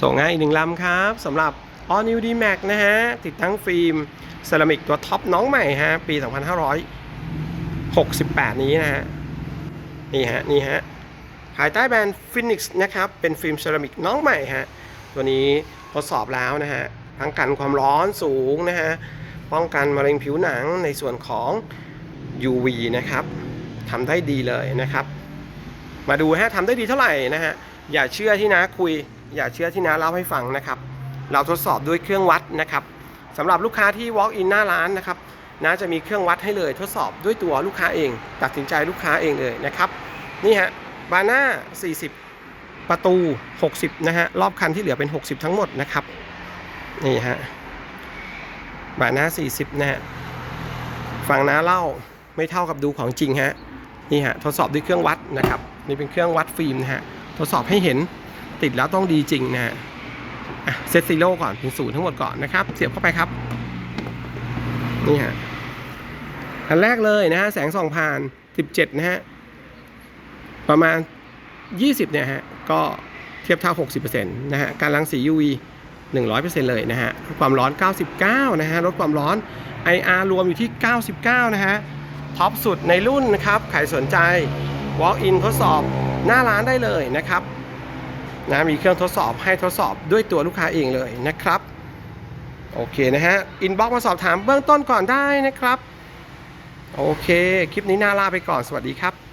ส่งงานอีกหนึ่งลำครับสำหรับ All New D Max นะฮะ ติดตั้งฟิล์มเซรามิกตัวท็อปน้องใหม่ฮะ ปี 2568 นี้นะฮะ นี่ฮะ นี่ฮะ ภายใต้แบรนด์ Phoenix นะครับ เป็นฟิล์มเซรามิกน้องใหม่ฮะ ตัวนี้ทดสอบแล้วนะฮะ ทั้งกันความร้อนสูงนะฮะ ป้องกันมะเร็งผิวหนังในส่วนของ UV นะครับทำได้ดีเลยนะครับ มาดูฮะทำได้ดีเท่าไหร่นะฮะ อย่าเชื่อที่นะคุย อย่าเชื่อที่นะเล่าให้ฟังนะครับ เราทดสอบด้วยเครื่องวัดนะครับสำหรับลูกค้าที่ walk in หน้าร้านนะครับนะจะมีเครื่องวัดให้เลย ทดสอบด้วยตัวลูกค้าเอง ตัดสินใจลูกค้าเองเลยนะครับนี่ฮะบาน่า40 ประตู 60 นะฮะ รอบคันที่เหลือเป็น 60 ทั้งหมดนะครับ นี่ฮะ บาน่า40 นะฮะ ฟังน้าเล่าไม่เท่ากับดูของจริงฮะ นี่ฮะ ทดสอบด้วยเครื่องวัดนะครับ นี่เป็นเครื่องวัดฟิล์มนะฮะ ทดสอบให้เห็นติดแล้วต้องดีจริงนะฮะเซตซีโร่ก่อนเป็นศูนย์ทั้งหมดก่อนนะครับ เสียบเข้าไปครับ นี่ฮะอันแรกเลยนะฮะแสงส่องผ่าน 17 นะฮะ ประมาณ 20 เนี่ยฮะ ก็เทียบเท่า 60%นะฮะ การรังสี UV 100%เลยนะฮะความร้อน 99 นะฮะ ลดความร้อน IR รวมอยู่ที่ 99 นะฮะ ท็อปสุดในรุ่นนะครับ ใครสนใจ walk in ทดสอบหน้าร้านได้เลยนะครับนะมีเครื่องทดสอบให้ทดสอบด้วยตัวลูกค้าเองเลยนะครับ โอเคนะฮะอินบ็อกมาสอบถามเบื้องต้นก่อนได้นะครับ โอเค คลิปนี้น่าลาไปก่อนสวัสดีครับ